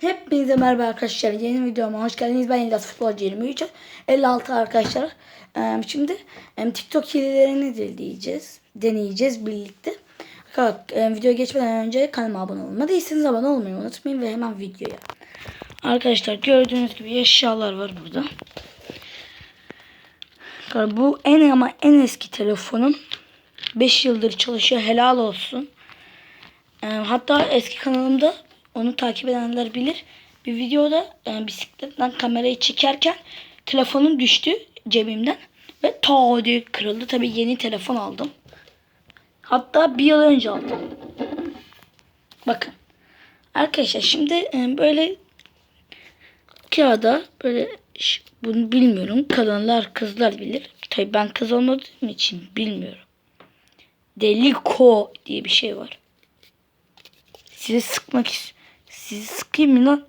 Hepinize merhaba arkadaşlar. Yeni videoma hoş geldiniz. Ben İlyas Futbolcu 23. 56 arkadaşlar. Şimdi TikTok hilelerini deneyeceğiz. Deneyeceğiz birlikte. E, videoya geçmeden önce kanalıma abone olmayı değilseniz abone olmayı unutmayın ve hemen videoya. Arkadaşlar gördüğünüz gibi eşyalar var burada. Bu en ama en eski telefonum. 5 yıldır çalışıyor. Helal olsun. Hatta eski kanalımda onu takip edenler bilir. Bir videoda e, bisikletten kamerayı çekerken telefonum düştü cebimden ve ta diye kırıldı. Tabii yeni telefon aldım. Hatta bir yıl önce aldım. Bakın. Arkadaşlar şimdi e, böyle kağıda böyle bunu bilmiyorum. Kadınlar kızlar bilir. Tabii ben kız olmadığım için bilmiyorum. Deliko diye bir şey var. Sizi sıkmak ist- Sizi sıkayım lan?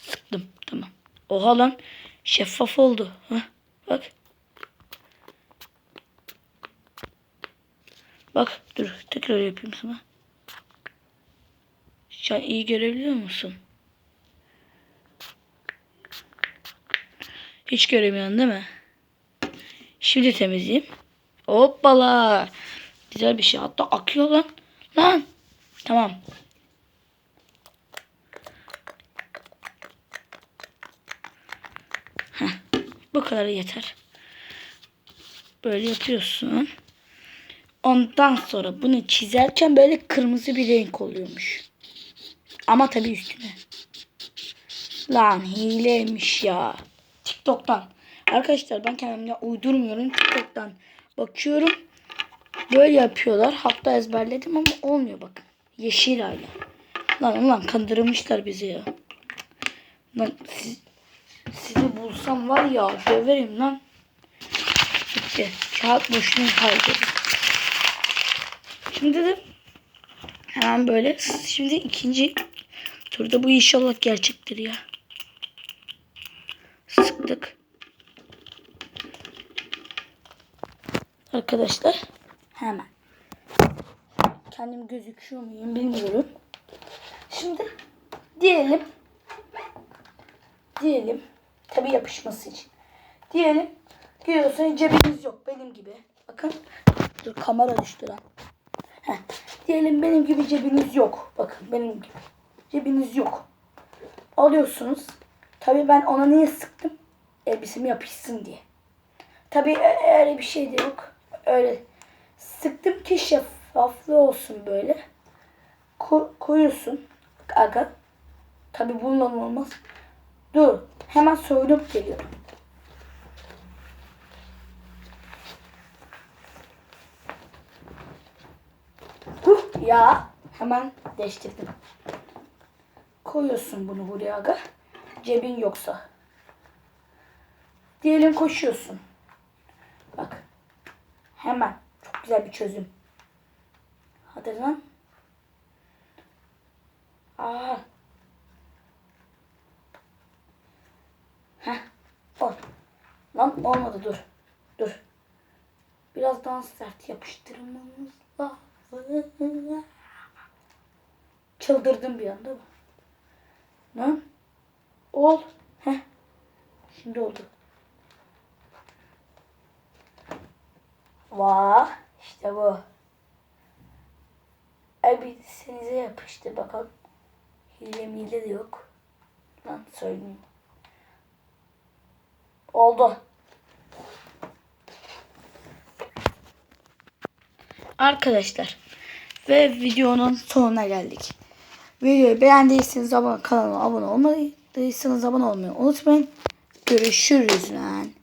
Sıktım. Tamam. Oha lan. Şeffaf oldu. Hah, bak. Bak dur tekrar yapayım sana. An iyi görebiliyor musun? Hiç göremiyorsun değil mi? Şimdi temizleyeyim. Hoppala. Güzel bir şey. Hatta akıyor lan. Lan. Tamam. Heh, bu kadar yeter. Böyle yapıyorsun. Ondan sonra bunu çizerken böyle kırmızı bir renk oluyormuş. Ama tabii üstüne. Lan hileymiş ya. TikTok'tan. Arkadaşlar ben kendimle uydurmuyorum. TikTok'tan bakıyorum. Böyle yapıyorlar. Hatta ezberledim ama olmuyor bakın. Yeşil hala. Lan ulan kandırmışlar bizi ya. Lan siz, sizi bulsam var ya döverim lan. Gitti. Kağıt boşuna kaydı. Şimdi de hemen böyle. Şimdi ikinci turda bu inşallah gerçektir ya. Sıktık. Arkadaşlar hemen. Kendim gözüküyor muyum bilmiyorum. Şimdi diyelim diyelim tabi yapışması için. Diyelim görüyorsunuz cebiniz yok benim gibi. Bakın dur kamera düştü lan. Heh. Diyelim benim gibi cebiniz yok. Bakın benim gibi. Cebiniz yok. Alıyorsunuz. Tabi ben ona niye sıktım? Elbisem yapışsın diye. Tabi öyle bir şey de yok. Öyle sıktım ki şeffaflı olsun böyle. Ko- koyuyorsun. Aga. Tabi bununla olmaz. Dur. Hemen soyunup geliyorum. Huh ya. Hemen değiştirdim. Koyuyorsun bunu buraya aga. Cebin yoksa. Diyelim koşuyorsun. Bak. Hemen. Çok güzel bir çözüm. Hadi lan. Aa. Heh. Ol. Lan olmadı dur. Dur. Biraz daha sert yapıştırmamız lazım. Çıldırdım bir anda. Lan. Ol. Heh. Şimdi oldu. Vah. işte bu. Elbisenize yapıştı bakalım. Hile mile de yok. Lan söyleyeyim. Oldu. Arkadaşlar ve videonun sonuna geldik. Videoyu beğendiyseniz abone, kanalıma abone olmayı, değilseniz abone olmayı unutmayın. Görüşürüz lan.